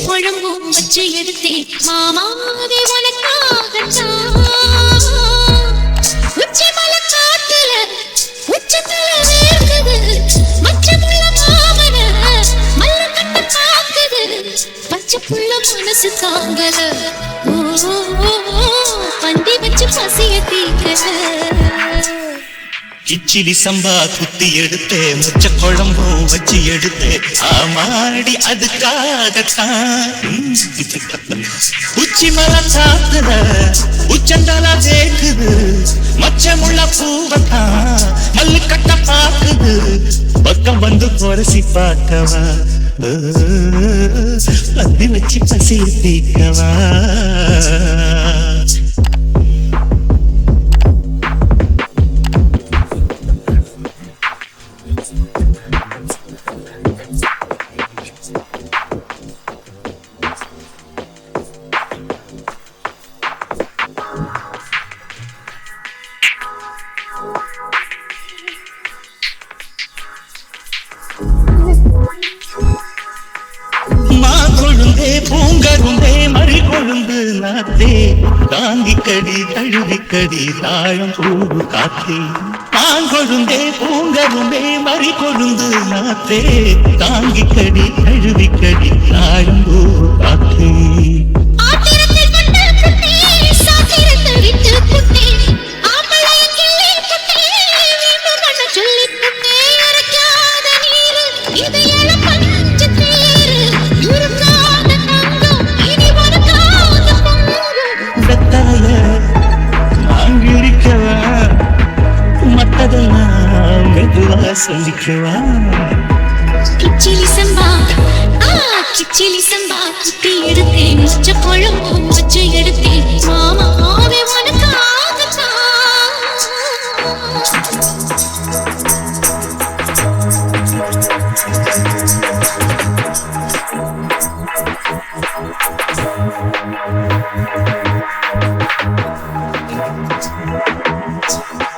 குழம்பும் வச்சு எடுத்தேன் மாமாவே உனக்காகத்தான் உச்சி மலை காத்துல உச்சத்துல வேர்க்குது மச்சமுள்ள மாமன மல்ல கட்ட பாக்குது பச்சை புள்ள மனசு தாங்கல ஓ, கிச்சிலி சம்பா குத்தி எடுத்து முச்ச குழம்பும் வச்சு எடுத்து. ஆமாடி அதுக்காகத்தான். உச்சி மலை சாத்துற உச்சந்தலா மச்ச முள்ள பூவத்தான் மல்லு கட்ட பாக்குது பக்கம் வந்து பொரசி பார்க்கவா? ஓ, வச்சு பசி தீக்கவா? மாங்கொழுந்தே பூங்கருந்தே மறி கொழுந்து நாத்தே தாங்கி கடி தழுவி கடி தாழம் பூவு காத்தே. மாங்கொழுந்தே பூங்கருந்தே மறி கொழுந்து நாத்தே தாங்கி கடி தழுவி கடி தாழம் பூவு சொல்லிக்கவா கிச்சிலி சம்பா. ஆ கிச்சிலி சம்பா. குத்தி எடுத்தேன். மச்ச குழம்பும் வச்சு எடுத்தேன். மாமா ஆவே உனக்காகத்தான் சீல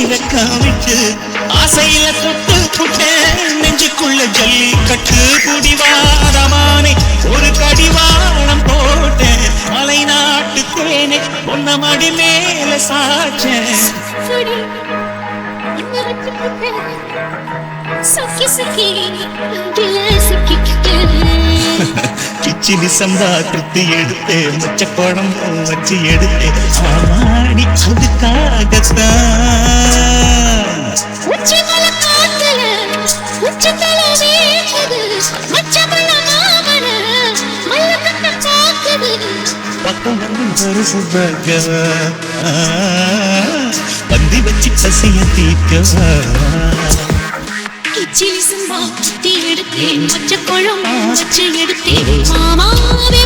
பூத்துருச்சி வெக்கம் விட்டு ஆசையில தொட்டு புட்டேன் நெஞ்சுக்குள்ள ஜல்லி கட்டு குடிவாரமானே ஒரு கடிவாளம் போட்டேன். மலை நாட்டு தேனே பொன்ன மடி மேல போட்டேன் சக்கி சக்கி சிக்கிக்கிட்டேன் கிச்சிலி சம்பா குத்தி எடுத்து முச்ச குழம்பு வச்சு எடுத்து ஆமாடி அதுக்காகத்தான் பரிசுத்தாக்கவ பந்தி வச்சு பசிய தீர்க்கவ கிச்சிலி சும்மா சுத்தி எடுத்தேன் மச்ச குழம்பு வச்சு எடுத்தேன். மாமாவே